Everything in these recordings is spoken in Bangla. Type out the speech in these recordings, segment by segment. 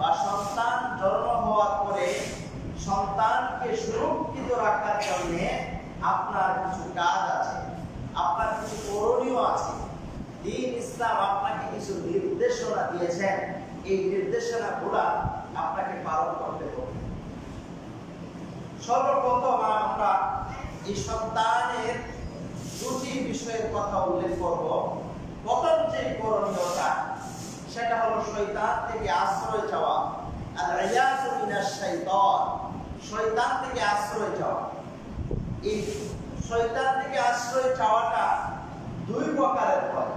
বা সন্তান জন্ম হওয়ার পরে সন্তানকে সুরক্ষিত রাখার জন্য আপনার কিছু কাজ আছে, আপনার কিছু করণীয় আছে। দিন ইসলাম আপনাকে কিছু নির্দেশনা দিয়েছেন। এই নির্দেশনাগুলা আপনাকে পালন করতে হবে। সর্বপ্রথম আমরা এই সন্তানের দুটি বিষয়ের কথা উল্লেখ করব। প্রথম যে করণীয়টা সেটা হলো শৈতান থেকে আশ্রয় চাওয়া। আর রিয়াজু শয়তান থেকে আশ্রয় চাওয়া। এই শয়তান থেকে আশ্রয় চাওয়াটা দুই প্রকারের হয়।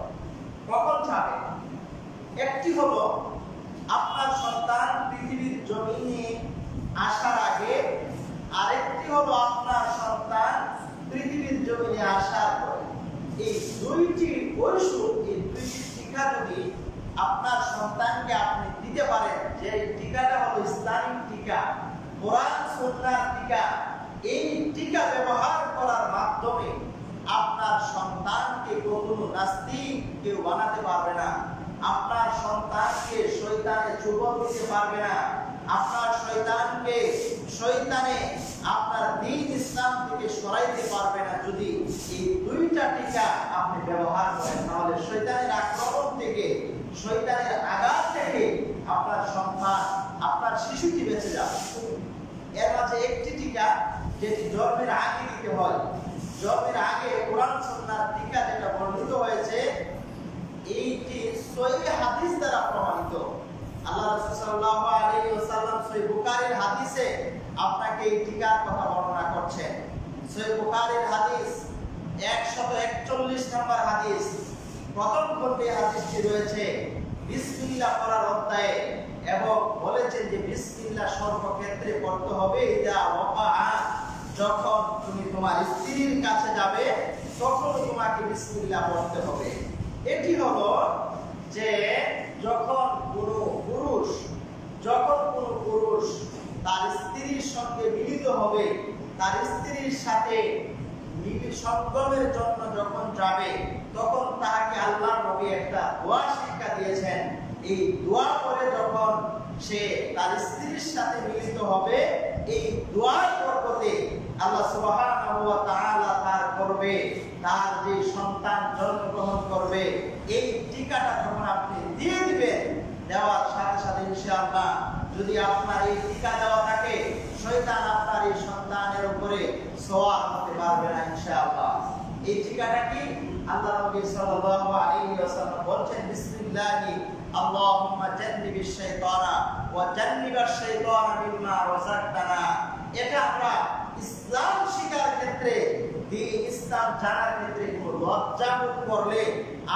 কখন চাবে একটি হলো আপনার সন্তান পৃথিবীর জমিনে আসার আগে, আরেকটি হলো আপনার সন্তান পৃথিবীর জমিনে আসার পরে। এই দুইটি ওষুধ এই দুইটি টিকা যদি আপনার সন্তানকে আপনি দিতে পারেন। যে টিকাটা হলো ইসলামিক টিকা, কোরআন সুন্নাহর টিকা, এই টিকা ব্যবহার করার মাধ্যমে আপনার সন্তানকে কখনো নাস্তিক কেউ বানাতে পারবে না। আপনার সন্তানকে শৈতানে চুবন দিতে পারবে না। আপনার শৈতানকে শৈতানে আপনার দিন ইসলাম থেকে সরাইতে পারবে না। যদি এই দুইটা টিকা আপনি ব্যবহার করেন, তাহলে শৈতানের আক্রমণ থেকে শয়তানের আঘাত থেকে আপনার সন্তান আপনার শিশুটি বেঁচে যাবে। এর মাঝে একটি টিকা যেটি জন্মের আগে দিতে হয়। জন্মের আগে কোরআন সুন্নাহর টিকা যেটা বর্ণিত হয়েছে, এইটি সহিহ হাদিস দ্বারা প্রমাণিত। আল্লাহ রাসূল সাল্লাল্লাহু আলাইহি ওয়াসাল্লাম সহিহ হাদিসে আপনাকে এই টিকার কথা বর্ণনা করছেন। সহিহ বুখারীর হাদিস 141 নম্বর হাদিস। প্রথম খণ্ডে হাদিসটি রয়েছে? বিসমিল্লাহ পড়ার অধ্যায়ে। এবং বলেছেন যে বিসমিল্লাহ সর্বক্ষেত্রে পড়তে হবে, ইদা ওয়াকা যখন তুমি তোমার স্ত্রীর কাছে যাবে, তখন তোমাকে বিসমিল্লাহ পড়তে হবে। এটি হলো যে যখন কোনো পুরুষ, যখন কোনো পুরুষ তার স্ত্রীর সঙ্গে মিলিত হবে, তার স্ত্রীর সাথে সঙ্গমের জন্য যখন যাবে, তখন তাহাকে আল্লাহ নবী একটা দোয়া শিক্ষা দিয়েছেন। এই দোয়া করে যখন সে তার স্ত্রীর সাথে মিলিত হবে, এই দোয়ার বরকতে আল্লাহ সুবহানাহু ওয়া তাআলা তার করবে তার যে সন্তান জন্মগ্রহণ করবে, এই টিকাটা যখন আপনি দিয়ে দিবেন, দেওয়ার সাথে সাথে ইনশাআল্লাহ যদি আপনার এই টিকা দেওয়া থাকে, শয়তান সন্তানের উপরে করতে পারবে না, ইনশাআল্লাহ। এই আল্লাহ নবী সাল্লাল্লাহু আলাইহি ওয়াসাল্লাম বিসমিল্লাহি, আল্লাহুম্মা শাইতানা ওয়া জান্নিবাশ শাইতানা মিম্মা রাযাকতানা। এটা আমরা ইসলাম শিকার ক্ষেত্রে ইসলাম জানার ক্ষেত্রে লজ্জা করলে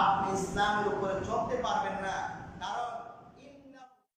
আপনি ইসলামের উপরে চলতে পারবেন